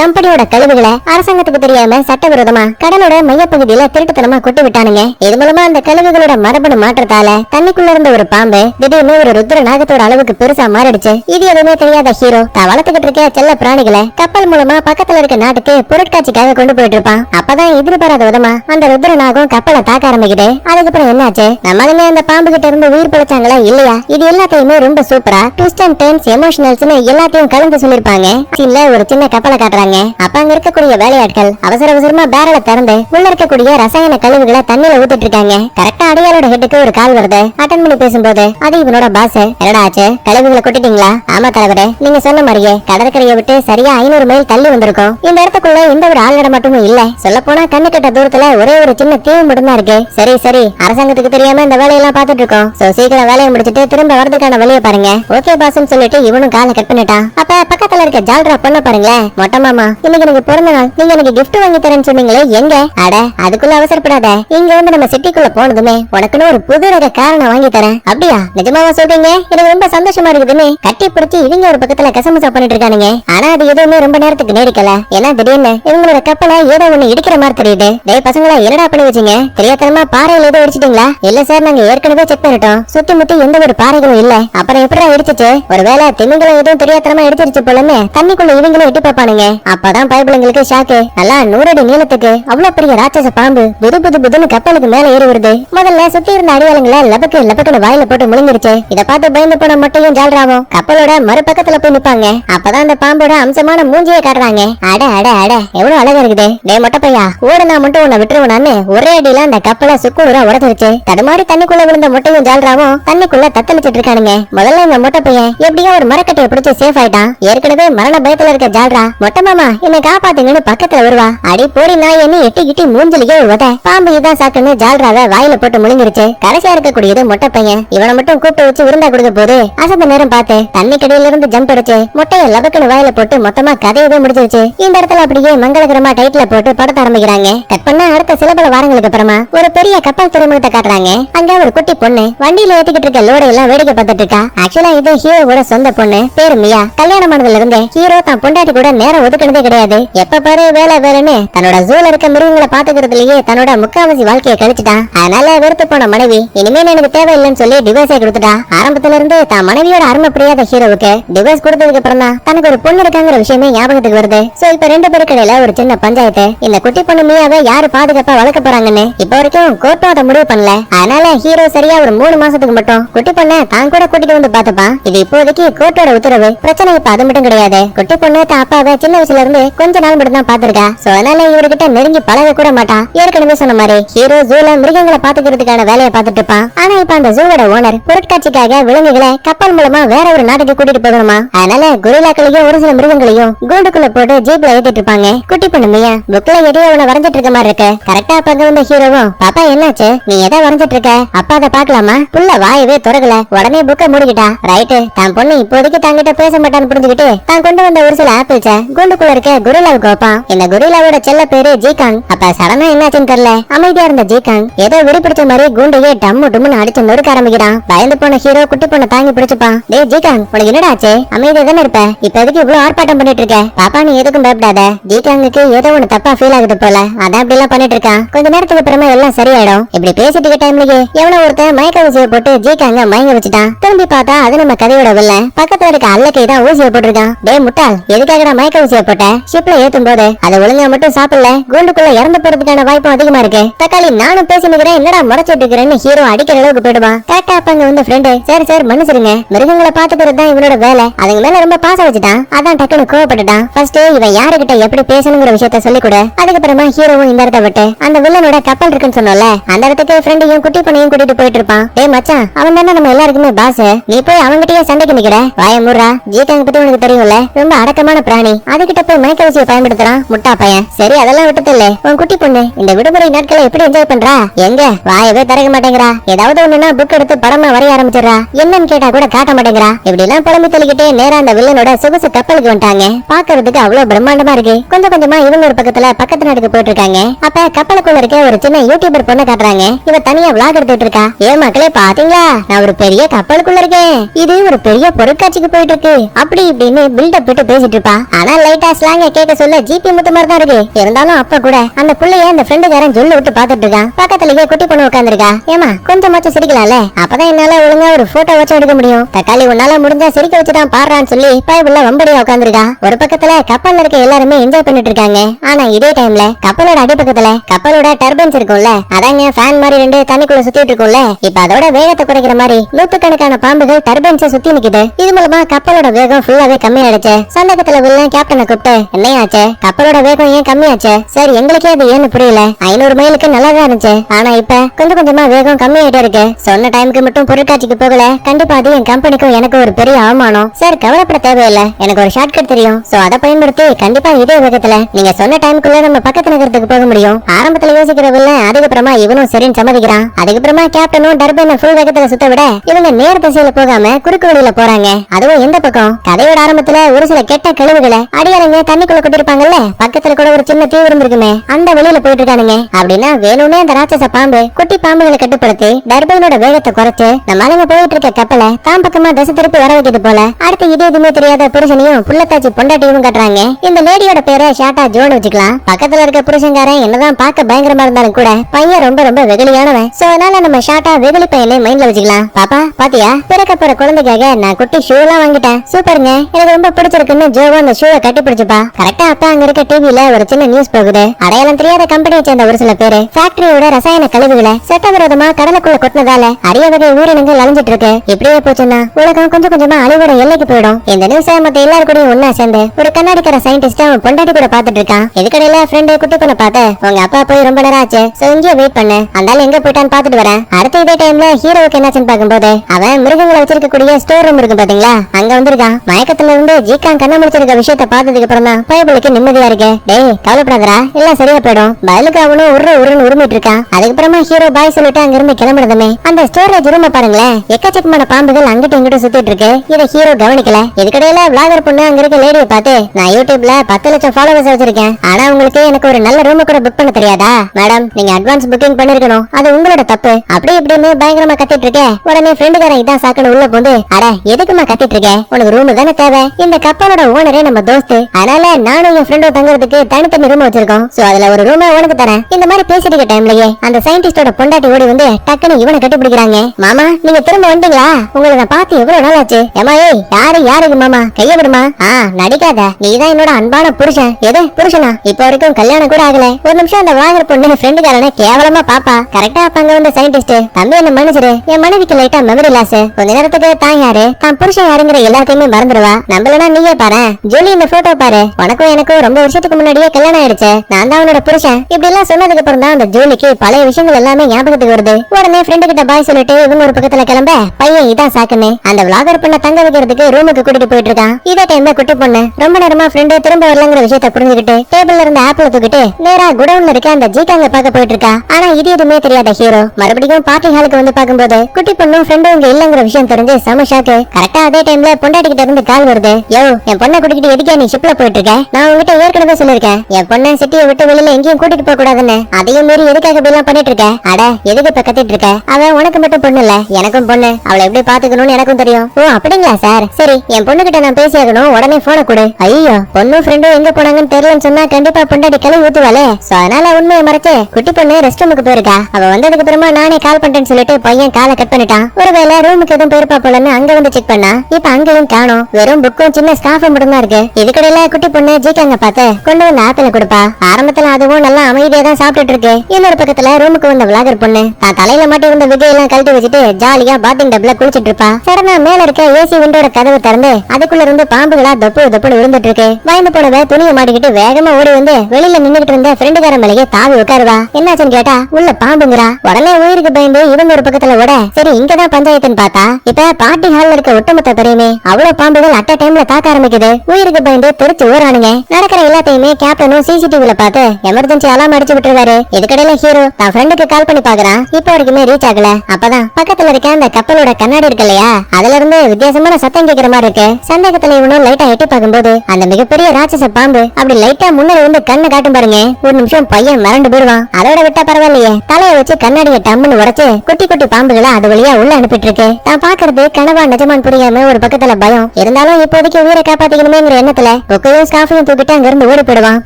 கம்பெனியோட கழிவுகளை அரசாங்கத்துக்கு தெரியாம சட்டவிரோதமா கடலோட மையப்பகுதியில திருட்டுத்தனமா கொட்டி விட்டானுங்க இது மூலமா அந்த கழிவுகளோட மரபணு மாற்றத்தால தண்ணிக்குள்ள இருந்த ஒரு பாம்பு திடீர்னு ஒரு ருத்ர நாகத்தோட அளவுக்கு பெருசா மாறிடுச்சு. இது எதுவுமே தெரியாத ஹீரோ தான் வளர்த்துக்கிட்டு இருக்க செல்ல பிராணிகளை கப்பல் மூலமா பக்கத்துல இருக்க நாட்டுக்கு பொருட்காட்சிக்காக கொண்டு போயிட்டு இருப்பான். அப்பதான் எதிர்பாராத விதமா அந்த ருத்ர நாகம் கப்பலை தாக்க ஆரம்பிக்குது. அதுக்கப்புறம் என்னாச்சு? நம்மளுமே அந்த பாம்பு கிட்ட இருந்து உயிர் பிழைச்சாங்களா இல்லையா? இது எல்லாத்தையுமே ரொம்ப சூப்பரா ட்விஸ்ட் அண்ட் டர்ன்ஸ் எமோஷனல்ஸ்னு எல்லாத்தையும் கலந்து சொல்லிருப்பாங்க சீன்ல ஒரு சின்ன கப்பலை காட்ட காட்டுறாங்க அப்ப அங்க இருக்கக்கூடிய வேலையாட்கள் அவசர அவசரமா பேரலை திறந்து உள்ள இருக்கக்கூடிய ரசாயன கழிவுகளை தண்ணியில ஊத்திட்டு இருக்காங்க கரெக்டா அடையாளோட ஹெட்டுக்கு ஒரு கால் வருது. அட்டன் பண்ணி பேசும்போது அது இவனோட பாஸ் என்னடா ஆச்சு? கழிவுகளை கொட்டிட்டீங்களா? ஆமா தலைவரே நீங்க சொன்ன மாதிரியே கடற்கரையை விட்டு சரியா ஐநூறு மைல் தள்ளி வந்திருக்கோம். இந்த இடத்துக்குள்ள எந்த ஒரு ஆள் மட்டும் இல்ல. சொல்ல போனா கண்ணு கட்ட தூரத்துல ஒரே ஒரு சின்ன தீவு மட்டும் தான் இருக்கு. சரி சரி. அரசாங்கத்துக்கு தெரியாம இந்த வேலையெல்லாம் பாத்துட்டு இருக்கோம். சோ சீக்கிரம் வேலையை முடிச்சிட்டு திரும்ப வரதுக்கான வழியை பாருங்க. ஓகே பாஸ்னு சொல்லிட்டு இவனும் காலை கட் பண்ணிட்டான். அப்ப பக்கத்துல இருக்க ஜால்ரா பொண்ண பாருங்களேன். மொட்டை மாமா. இன்னைக்கு எனக்கு பிறந்த நாள். நீங்க எனக்கு கிஃப்ட் வாங்கி தரேன்னு சொன்னீங்களே எங்க? அட அதுக்குள்ள அவசரப்படாத. இங்க வந்து நம்ம சிட்டிக்குள்ள போனதுமே உனக்குன்னு ஒரு புது ரக காரணம் வாங்கி தரேன். அப்படியா? நிஜமாவா சொல்றீங்க? எனக்கு ரொம்ப சந்தோஷமா இருக்குதுன்னு கட்டி பிடிச்சி இவங்க ஒரு பக்கத்துல கசமசா பண்ணிட்டு இருக்கானுங்க. ஆனா அது எதுவுமே ரொம்ப நேரத்துக்கு நீடிக்கல. ஏன்னா திடீர்னு இவங்களோட கப்பலை ஏதோ ஒண்ணு இடிக்கிற மாதிரி தெரியுது. டேய் பசங்களா என்னடா பண்ணி வச்சீங்க? தெரியாதனமா பாறையில ஏதோ இடிச்சிட்டீங்களா? இல்ல சார் நாங்க ஏற்கனவே செக் பண்ணிட்டோம். சுத்தி முத்தி எந்த ஒரு பாறைகளும் இல்ல. அப்புறம் எப்படிடா இடிச்சிச்சு? ஒருவேளை திமிங்கலம் எதுவும் தெரியாதனமா இடிச்சிருச்சு போலன்னு தண்ணிக்குள்ள இவங்களும் எட்டி பார்ப்பானுங்க அப்பதான் பைபிளுங்களுக்கு ஷாக்கு நல்லா நூறடி நீளத்துக்கு. அவ்வளவு பெரிய ராட்சச பாம்பு புது புது புதுன்னு கப்பலுக்கு மேல ஏறி வருது. முதல்ல சுத்தி இருந்த அடியாளங்களை லபக்கு லபக்குன்னு வாயில போட்டு முழுங்கிருச்சு. இத பார்த்து பயந்து போன மட்டையும் ஜால்ராவும் கப்பலோட மறுபக்கத்துல போய் நிப்பாங்க. அப்பதான் அந்த பாம்போட அம்சமான மூஞ்சியை காட்டுறாங்க. அட அட அட எவ்வளவு அழகா இருக்குது. டே மொட்டை பையா ஓடுனா மட்டும் உன்னை விட்டுருவனான்னு ஒரே அடியில அந்த கப்பலை சுக்குநூறா உடச்சிருச்சு. தடுமாறி தண்ணிக்குள்ள விழுந்த மொட்டையும் ஜால்ராவும் தண்ணிக்குள்ள தத்தளிச்சிட்டு இருக்கானுங்க. முதல்ல இந்த மொட்டை பையன் எப்படியோ ஒரு மரக்கட்டையை பிடிச்சு சேஃப் ஆயிட்டான். ஏற்கனவே மரண பயத்துல இருக்க ஜால்ரா மொட்டை மாமா என்ன காப்பாத்துங்கன்னு பக்கத்துல வருவா. அடி போடி நாய் என்ன எட்டி கிட்டி மூஞ்சலியே உத பாம்பு இதான் சாக்குன்னு ஜால்ராவ வாயில போட்டு முழுங்கிருச்சு. கடைசியா இருக்கக்கூடியது மொட்டை பையன். இவனை மட்டும் கூப்பிட்டு வச்சு விருந்தா கொடுக்க போது அசந்த நேரம் பார்த்து தண்ணி கடையில இருந்து ஜம்ப் அடிச்சு மொட்டையை லபக்குன்னு வாயில போட்டு மொத்தமா கதையவே முடிஞ்சிருச்சு. இந்த இடத்துல அப்படியே மங்களகரமா டைட்ல போட்டு படத்த ஆரம்பிக்கிறாங்க. கட் பண்ணா அடுத்த சில பல வாரங்களுக்கு அப்புறமா ஒரு பெரிய கப்பல் துறைமுகத்தை காட்டுறாங்க. அங்க ஒரு குட்டி பொண்ணு வண்டியில ஏத்திக்கிட்டு இருக்க லோடை எல்லாம் வேடிக்கை பார்த்துட்டு இருக்கா. ஆக்சுவலா இது ஹீரோவோட சொந்த பொண்ணு பேரு மியா. கல்யாணம் ஆனதுல இருந்து ஹீரோ தான் பொண்டாட்டி கூட நேரம் ஒதுக்கினதே கிடையாது. எப்ப பாரு வேலை வேலைன்னு தன்னோட ஜூல இருக்க மிருகங்களை பாத்துக்கிறதுலயே தன்னோட முக்காவாசி வாழ்க்கையை கழிச்சுட்டான் அதனால வெறுத்து போன மனைவி இனிமே எனக்கு தேவையில்லைன்னு சொல்லி டிவைஸை கொடுத்துட்டா. ஆரம்பத்துல இருந்து தான் மனைவியோட அருமை புரியாத ஹீரோவுக்கு டிவைஸ் கொடுத்ததுக்கு அப்புறம் தான் தனக்கு ஒரு பொண்ணு இருக்காங்கிற விஷயமே ஞாபகத்துக்கு வருது. சோ இப்ப ரெண்டு பேருக்கு இடையில ஒரு சின்ன பஞ்சாயத்து. இந்த குட்டி பொண்ணு மியாவை யாரு பாதுகாப்பா வளர்க்க போறாங்கன்னு இப்ப வரைக்கும் கோர்ட்டும் அதை முடிவு பண்ணல. அதனால ஹீரோ சரியா ஒரு மூணு மாசத்துக்கு மட்டும் குட்டி பொண்ணை தான் கூட கூட்டிட்டு வந்து பாத்துப்பான் இது இப்போதைக்கு கோர்ட்டோட உத்தரவு. பிரச்சனை இப்ப அது மட்டும் கிடையாது. குட்டி பொண்ணு தான் அப்பாவை சின்ன சின்ன வயசுல இருந்து கொஞ்ச நாள் மட்டும் தான் பாத்திருக்கா சோ அதனால இவர்கிட்ட நெருங்கி பழக கூட மாட்டான் ஏற்கனவே சொன்ன மாதிரி ஹீரோ ஜூல மிருகங்களை பாத்துக்கிறதுக்கான வேலையை பார்த்துட்டு இருப்பான். ஆனா இப்ப அந்த ஜூவோட ஓனர் பொருட்காட்சிக்காக விலங்குகளை கப்பல் மூலமா வேற ஒரு நாட்டுக்கு கூட்டிட்டு போகணுமா? அதனால குரிலாக்களையும் ஒரு சில மிருகங்களையும் கூண்டுக்குள்ள போட்டு ஜீப்ல ஏத்திட்டு இருப்பாங்க. குட்டி பொண்ணு மியா புக்ல எதையோ அவனை வரைஞ்சிட்டு இருக்க மாதிரி இருக்கு. கரெக்டா அப்ப வந்த ஹீரோவும் பாப்பா என்னாச்சு? நீ எதை வரைஞ்சிட்டு இருக்க? அப்பா அதை பாக்கலாமா புள்ள வாயவே திறக்கல. உடனே புக்க மூடிக்கிட்டா. ரைட்டு தான் பொண்ணு இப்போதைக்கு தங்கிட்ட பேச மாட்டான்னு புரிஞ்சுக்கிட்டு தான் கொண்டு வந்த ஒரு சில ஆப்பிள்ஸ உடம்புக்குள்ள இருக்க குருலாவ் கோபா. இந்த குருலாவோட செல்ல பேரு ஜீகாங். அப்ப சடனா என்னாச்சுன்னு தெரியல. அமைதியா இருந்த ஜீகாங். ஏதோ விடுபிடிச்ச பிடிச்ச மாதிரி குண்டையே டம்மு டும்னு அடிச்சு நொறுக்க ஆரம்பிக்கிறான். பயந்து போன ஹீரோ குட்டி பொண்ணை தாங்கி பிடிச்சுப்பான். டேய் ஜீகாங் உனக்கு என்னடா ஆச்சு? அமைதியா தானே இருப்ப? இப்ப எதுக்கு இவ்வளவு ஆர்ப்பாட்டம் பண்ணிட்டு இருக்க. பாப்பா நீ எதுக்கும் பயப்படாத. ஜீகாங்குக்கு ஏதோ ஒண்ணு தப்பா ஃபீல் ஆகுது போல. அதான் அப்படி எல்லாம் பண்ணிட்டு இருக்கான். கொஞ்ச நேரத்துக்கு அப்புறமா எல்லாம் சரியாயிடும். இப்படி பேசிட்டு இருக்க டைம்லயே எவனோ ஒருத்தன் மயக்க ஊசியை போட்டு ஜீகாங்க மயங்க வச்சுட்டான். திரும்பி பார்த்தா அது நம்ம கதையோட வில்ல. பக்கத்துல இருக்க அல்லக்கை தான் ஊசியை போட்டிருக்கான். டேய் முட்டாள் எதுக்காக மயக்க ஊசியை போட்ட ஷிப்ல ஏத்தும் போது அதை ஒழுங்கா மட்டும் சாப்பிடல. கூண்டுக்குள்ள இறந்து போறதுக்கான வாய்ப்பும் அதிகமா இருக்கு. தக்காளி நானும் பேசி நிக்கிறேன். என்னடா முறைச்சிட்டு இருக்கிறேன்னு ஹீரோ அடிக்கிற அளவுக்கு போயிடுவான். கரெக்டா அப்ப அங்க வந்து ஃப்ரெண்டு சரி சார் மன்னிச்சிருங்க. மிருகங்களை பாத்துக்கிறது தான் இவனோட வேலை. அதுங்க மேல ரொம்ப பாச வச்சுட்டான். அதான் டக்குனு கோவப்பட்டுட்டான். ஃபர்ஸ்ட் இவன் யாருகிட்ட எப்படி பேசணுங்கிற விஷயத்த சொல்லி கொடு அதுக்கப்புறமா ஹீரோவும் இந்த இடத்த விட்டு அந்த வில்லனோட கப்பல் இருக்குன்னு சொன்னோம்ல அந்த இடத்துக்கு ஃப்ரெண்டையும் குட்டி பொண்ணையும் கூட்டிட்டு போயிட்டு இருப்பான். டே மச்சான் அவன் தானே நம்ம எல்லாருக்குமே பாஸ் நீ போய் அவன்கிட்டயே சண்டைக்கு நிக்கிற. வாய முறா ஜீகாங்க பத்தி உனக்கு தெரியும்ல. ரொம்ப அடக்கமான பிராணி. அது அதுகிட்ட போய் மயக்க ஊசியை பயன்படுத்துறான் முட்டா பையன். சரி அதெல்லாம் விட்டது இல்ல உன் குட்டி பொண்ணு இந்த விடுமுறை நாட்களை எப்படி என்ஜாய் பண்றா? எங்க? வாயவே திறக்க மாட்டேங்கிறா. ஏதாவது ஒண்ணுனா புக் எடுத்து படமா வரைய ஆரம்பிச்சிடுறா. என்னன்னு கேட்டா கூட காட்ட மாட்டேங்கிறா. இப்படி எல்லாம் புலம்பு தள்ளிக்கிட்டே நேரா அந்த வில்லனோட சொகுசு கப்பலுக்கு வந்துட்டாங்க. பாக்குறதுக்கு அவ்வளவு பிரம்மாண்டமா இருக்கு. கொஞ்சம் கொஞ்சமா இவங்க ஒரு பக்கத்துல பக்கத்து நாட்டுக்கு போயிட்டு இருக்காங்க அப்ப கப்பலுக்குள்ள இருக்க ஒரு சின்ன யூடியூபர் பொண்ணை காட்டுறாங்க. இவ தனியா விளாக் எடுத்துட்டு இருக்கா ஏ மக்களே பாத்தீங்களா? நான் ஒரு பெரிய கப்பலுக்குள்ள இருக்கேன். இது ஒரு பெரிய பொருட்காட்சிக்கு போயிட்டு இருக்கு அப்படி இப்படின்னு பில்டப் போட்டு பேசிட்டு இருப்பா. ஆனா லைட்டா ஸ்லாங்க கேட்க சொல்ல ஜிபி முத்து மாதிரி தான் இருக்கு. இருந்தாலும் அப்ப கூட அந்த புள்ளைய அந்த ஃப்ரெண்டுக்காரன் ஜொல்லு விட்டு பாத்துட்டு இருக்கான் பக்கத்துலயே குட்டி பொண்ணு உட்காந்துருக்கா ஏமா கொஞ்சமாச்சும் சிரிக்கலாம்ல? அப்பதான் என்னால ஒழுங்கா ஒரு போட்டோ வச்சு எடுக்க முடியும். தக்காளி உன்னால முடிஞ்சா சிரிக்க வச்சுதான் பாடுறான்னு சொல்லி பைபிள்ல வம்படியா உட்காந்துருக்கா ஒரு பக்கத்துல கப்பல்ல இருக்க எல்லாருமே என்ஜாய் பண்ணிட்டு இருக்காங்க. ஆனா இதே டைம்ல கப்பலோட அடிப்பக்கத்துல கப்பலோட டர்பன்ஸ் இருக்கும்ல அதாங்க ஃபேன் மாதிரி ரெண்டு தண்ணிக்குள்ள சுத்திட்டு இருக்கும்ல இப்ப அதோட வேகத்தை குறைக்கிற மாதிரி நூத்துக்கணக்கான பாம்புகள் டர்பன்ஸ் சுத்தி நிக்குது. இது மூலமா கப்பலோட வேகம் ஃபுல்லாவே கம்மியாயிடுச்சு. சந்தேகத்துல வில்லன் கேப்டன் கூப்பிட்டு என்னையாச்சு? கப்பலோட வேகம் ஏன் கம்மியாச்சே? சார் எங்களுக்கே அது ஏன்னு புரியல. ஐநூறு மைலுக்கு நல்லா தான் இருந்துச்சு. ஆனா இப்ப கொஞ்சம் கொஞ்சமா வேகம் கம்மியாயிட்டே இருக்கு. சொன்ன டைமுக்கு மட்டும் பொருட்காட்சிக்கு போகல. கண்டிப்பா அது என் கம்பெனிக்கும் எனக்கு ஒரு பெரிய அவமானம். சார் கவலைப்பட தேவையில்ல. எனக்கு ஒரு ஷார்ட்கட் தெரியும். சோ அதை பயன்படுத்தி கண்டிப்பா இதே வேகத்துல நீங்க சொன்ன டைமுக்குள்ள நம்ம பக்கத்து நகரத்துக்கு போக முடியும். ஆரம்பத்துல யோசிக்கிற அதுக்கப்புறமா இவனும் சரின்னு சம்மதிக்கிறான். அதுக்கப்புறமா கேப்டனும் டர்பைனை ஃபுல் வேகத்துல சுத்த விட இவங்க நேர் திசையில போகாம குறுக்கு வழியில போறாங்க. அதுவும் எந்த பக்கம்? கதையோட ஆரம்பத்துல ஒரு சில கெட்ட கழிவுகளை அடியாளங்க தண்ணிக்குள்ள கொட்டிருப்பாங்கல்ல பக்கத்துல கூட ஒரு சின்ன தீவு இருந்திருக்குமே அந்த வழியில போயிட்டு இருக்கானுங்க அப்படின்னா வேணும்னே அந்த ராட்சச பாம்பு குட்டி பாம்புகளை கட்டுப்படுத்தி டர்பைனோட வேகத்தை குறைச்சு நம்ம ஆளுங்க போயிட்டு இருக்க கப்பலை தாம் பக்கமா திசை திருப்பி வர வைக்கிறது போல அடுத்து இது எதுவுமே தெரியாத புருஷனையும் புள்ளத்தாச்சி பொண்டாட்டியும் கட்டுறாங்க. இந்த லேடியோட பேரை ஷாட்டா ஜோன் வச்சுக்கலாம். பக்கத்துல இருக்க புருஷன்காரன் என்னதான் பார்க்க பயங்கரமா இருந்தாலும் கூட பையன் ரொம்ப ரொம்ப வெகுளியானவன். சோ அதனால நம்ம ஷாட்டா வெகுளி பையனை மைண்ட்ல வச்சுக்கலாம். பாப்பா பாத்தியா? பிறக்க போற குழந்தைக்காக நான் குட்டி ஷூ எல்லாம் வாங்கிட்டேன். சூப்பருங்க. எனக்கு ரொம்ப பிடிச்சிருக்குன்னு ஜோவோ அந்த ஷூவை கட்டி பிடிச்சுப்பா கரெக்டா அப்ப அங்க இருக்க டிவில ஒரு சின்ன நியூஸ் போகுது. அடையாளம் தெரியாத கம்பெனியை சேர்ந்த ஒரு சில பேரு. ஃபேக்டரியோட ரசாயன கழிவுகளை சட்டவிரோதமா கடலுக்குள்ள கொட்டினதால அரிய வகை உயிரினங்கள் அழிஞ்சிட்டு இருக்கு. இப்படியே போச்சுன்னா உலகம் கொஞ்சம் கொஞ்சமா அழிவோட எல்லைக்கு போயிடும். இந்த நியூஸ் மத்த எல்லாரும் கூட ஒன்னா சேர்ந்து ஒரு கண்ணாடிக்கார சயின்டிஸ்ட் அவன் பொண்டாட்டி கூட பாத்துட்டு இருக்கான். இதுக்கடையில ஃப்ரெண்டு குட்டி பண்ண பார்த்த உங்க அப்பா போய் ரொம்ப நேரம் ஆச்சு சோ இங்கே வெயிட் பண்ணு. அந்த எங்க போயிட்டான்னு பாத்துட்டு வரேன். அடுத்த இதே டைம்ல ஹீரோவுக்கு என்னாச்சுன்னு பாக்கும்போது அவன் மிருகங்களை வச்சிருக்கக்கூடிய ஸ்டோர் ரூம் இருக்கு பாத்தீங்களா? அங்க வந்திருக்கான். மயக்கத்துல இருந்து ஜிகான் கண்ண முடிச்சிருக்க விஷயத்த பார்த்ததுக்கு அப்புறம் தான் பயபுளுக்கு நிம்மதியா இருக்கு. டேய் கவலைப்படாதரா எல்லாம் சரியா போயிடும். பதிலுக்கு அவனும் உருள உருன்னு உருமிட்டு இருக்கான் அதுக்கப்புறமா ஹீரோ பாய் சொல்லிட்டு அங்கிருந்து இருந்து அந்த ஸ்டோரேஜ் ரூம பாருங்களேன். எக்கச்சக்கமான பாம்புகள் அங்கிட்ட இங்கிட்ட சுத்திட்டு இருக்கு. இத ஹீரோ கவனிக்கல. இதுக்கடையில விளாகர் பொண்ணு அங்க இருக்க லேடியை பார்த்து நான் யூடியூப்ல பத்து லட்சம் ஃபாலோவர்ஸ் வச்சிருக்கேன். ஆனா உங்களுக்கு எனக்கு ஒரு நல்ல ரூம் கூட புக் பண்ண தெரியாதா? மேடம் நீங்க அட்வான்ஸ் புக்கிங் பண்ணிருக்கணும். அது உங்களோட தப்பு. அப்படி இப்படின்னு பயங்கரமா கத்திட்டு இருக்கேன் உடனே ஃப்ரெண்டுக்காரன் இதான் சாக்கணும் உள்ள போந்து அட எதுக்குமா கத்திட்டு இருக்கேன் உனக்கு ரூம் தானே தேவை. இந்த கப்பலோட ஓனரே நம்ம தோஸ்து. அதனால நானும் என் ஃப்ரெண்டும் தங்குறதுக்கு தனித்தனி ரூம் வச்சிருக்கோம். சோ அதுல ஒரு ரூமை உனக்கு தரேன். இந்த மாதிரி பேசிட்டு இருக்க டைம்லயே அந்த சயின்டிஸ்டோட பொண்டாட்டி ஓடி வந்து டக்குன்னு இவனை கட்டிப்பிடிக்கிறாங்க மாமா நீங்க திரும்ப வந்தீங்களா? உங்களை நான் பார்த்து எவ்வளவு நாள் ஆச்சு ஏமா ஏய் யாரு யாருக்கு மாமா? கைய விடுமா? ஆ நடிக்காத. நீதான் என்னோட அன்பான புருஷன். எது புருஷனா? இப்ப வரைக்கும் கல்யாணம் கூட ஆகல. ஒரு நிமிஷம் அந்த வாங்குற பொண்ணு ஃப்ரெண்டுக்காரன கேவலமா பாப்பா. கரெக்டா அப்ப அங்க வந்த சயின்டிஸ்ட் தம்பி என்ன மன்னிச்சிரு என் மனைவிக்கு லைட்டா மெமரி லாஸ் கொஞ்ச நேரத்துக்கு தான் யாரு? தான் புருஷன் யாருங்கிற எல்லாத்தையுமே மறந்துடுவா நம்மளனா நீயே பாரு ஜூலி இந்த போட்டோ பாரு. உனக்கும் எனக்கும் ரொம்ப வருஷத்துக்கு முன்னாடியே கல்யாணம் ஆயிடுச்சு. நான் தான் அவனோட புருஷன். இப்படி எல்லாம் சொன்னதுக்கு அப்புறம் தான் அந்த ஜூலிக்கு பழைய விஷயங்கள் எல்லாமே ஞாபகத்துக்கு வருது. உடனே ஃப்ரெண்டு கிட்ட பாய் சொல்லிட்டு இவங்க ஒரு பக்கத்துல கிளம்ப பையன் இதான் சாக்குன்னு. அந்த விளாகர் பண்ண தங்க வைக்கிறதுக்கு ரூமுக்கு கூட்டிட்டு போயிட்டு இருக்கான். இதே டைம்ல குட்டி பொண்ணு ரொம்ப நேரமா ஃப்ரெண்டு திரும்ப வரலங்கிற விஷயத்த புரிஞ்சுக்கிட்டு டேபிள்ல இருந்த ஆப்பிள் தூக்கிட்டு நேரா குடவுன்ல இருக்க அந்த ஜீகாங்க பாக்க போயிட்டு இருக்கா. ஆனா இது எதுவுமே தெரியாத ஹீரோ மறுபடியும் பார்ட்டி ஹாலுக்கு வந்து பாக்கும்போது குட்டி பொண்ணும் ஃப்ரெண்டும் இங்க இல்லங்கிற விஷயம் தெரிஞ்சு செம ஷாக்கு கரெக்டா அதே டைம்ல பொண்டாட்டி கிட்ட இருந்து கால் வருது. யோ என் பொண்ணை குடிக்கிட்டு எதுக்கே நீ ஷிப்ல போயிட்டு இருக்க நான் உங்ககிட்ட ஏற்கனவே சொல்லிருக்கேன் என் பொண்ணை சிட்டியை விட்டு வெளியில எங்கேயும் கூட்டிட்டு போக கூடாதுன்னு. அதையும் மீறி எதுக்காக இப்படி பண்ணிட்டு இருக்க? அட எதுக்கு இப்ப கத்திட்டு இருக்க? அவன் உனக்கு மட்டும் பொண்ணு இல்ல எனக்கும் பொண்ணு. அவளை எப்படி பாத்துக்கணும்னு எனக்கும் தெரியும். ஓ அப்படிங்களா சார்? சரி என் பொண்ணு கிட்ட நான் பேசியாகணும் உடனே போன கொடு. ஐயோ பொண்ணும் ஃப்ரெண்டும் எங்க போனாங்கன்னு தெரியலன்னு சொன்னா கண்டிப்பா பொண்டாடி கிளம்பி ஊத்துவாளே. சோ அதனால உண்மையை மறைச்சு குட்டி பொண்ணு ரெஸ்ட் ரூமுக்கு போயிருக்கா. அவ வந்ததுக்கு அப்புறமா நானே கால் பண்றேன்னு சொல்லிட்டு பையன் காலை கட் பண்ணிட்டான். ஒருவேளை ரூமுக்கு எதுவும் போயிருப்பா போலன்னு அங்க வந்து செக் பண்ணா. இப்ப அங்கேயும் காணும். வெறும் புக்கும் சின்ன ஸ்டாஃப் மட்டும் தான் இருக்கு. காலையில குட்டி பொண்ணு ஜிக்காங்க பார்த்து கொண்டு வந்து ஆத்துல கொடுப்பா. ஆரம்பத்துல அதுவும் நல்லா அமைதியா தான் சாப்பிட்டுட்டு இருக்கு. இன்னொரு பக்கத்துல ரூமுக்கு வந்த விளாகர் பொண்ணு. தான் தலையில மாட்டி இருந்த விஜய் எல்லாம் கழட்டி வச்சுட்டு ஜாலியா பாத்திங் டப்ல குளிச்சிட்டு இருப்பா. சடனா மேல இருக்க ஏசி விண்டோட கதவு திறந்து அதுக்குள்ள இருந்து பாம்புகளா தொப்பு தொப்புன்னு விழுந்துட்டு இருக்கு. பயந்து போனவ துணியை மாட்டிக்கிட்டு வேகமா ஓடி வந்து வெளியில நின்னுகிட்டு இருந்த ஃப்ரெண்டுக்கார மேலேயே தாவி உட்காருவா. என்னாச்சுன்னு கேட்டா உள்ள பாம்புங்கிறா. உடனே உயிருக்கு பயந்து இவங்க ஒரு பக்கத்துல ஓட சரி இங்கதான் பஞ்சாயத்துன்னு பார்த்தா இப்ப பார்ட்டி ஹால்ல இருக்க ஒட்டுமொத்த பெரியமே அவ்வளவு பாம்புகள் அட்ட டைம்ல தாக்க ஆரம்பிக்குது. உயிருக்கு பயந்து தெரிச்சு ஓரானுங்க நடக்கிற எல்லாத்தையுமே கேப்டனும் சிசிடிவில பார்த்து எமர்ஜென்சி அலாம் அடிச்சு விட்டுருவாரு. இதுக்கடையில ஹீரோ தான் ஃப்ரெண்டுக்கு கால் பண்ணி பாக்குறான் இப்ப வரைக்குமே ரீச் ஆகல. அப்பதான் பக்கத்துல இருக்க அந்த கப்பலோட கண்ணாடி இருக்கு இல்லையா? அதுல இருந்து வித்தியாசமான சத்தம் கேக்குற மாதிரி இருக்கு. சந்தேகத்துல இவனும் லைட்டா எட்டி பார்க்கும்போது அந்த மிகப்பெரிய ராட்சச பாம்பு அப்படி லைட்டா முன்னாடி வந்து கண்ணை காட்டும் பாருங்க. ஒரு நிமிஷம் பையன் மிரண்டு போயிடுவான். அதோட விட்டா பரவாயில்லையே. தலைய வச்சு கண்ணாடியை டம்முன்னு உடைச்சு குட்டி குட்டி பாம்புகளை அது வழியா உள்ள அனுப்பிட்டு இருக்கு நான் பாக்குறது கனவா நிஜமான் புரியாம ஒரு பக்கத்துல பயம். இருந்தாலும் இப்போதைக்கு உயிரை காப்பாத்திக்கணுமேங்கிற எண்ணத்துல ரொக்கையும் ஸ்டாஃபையும் தூக்கிட்டு அங்க இருந்து ஓடி போயிடுவான்.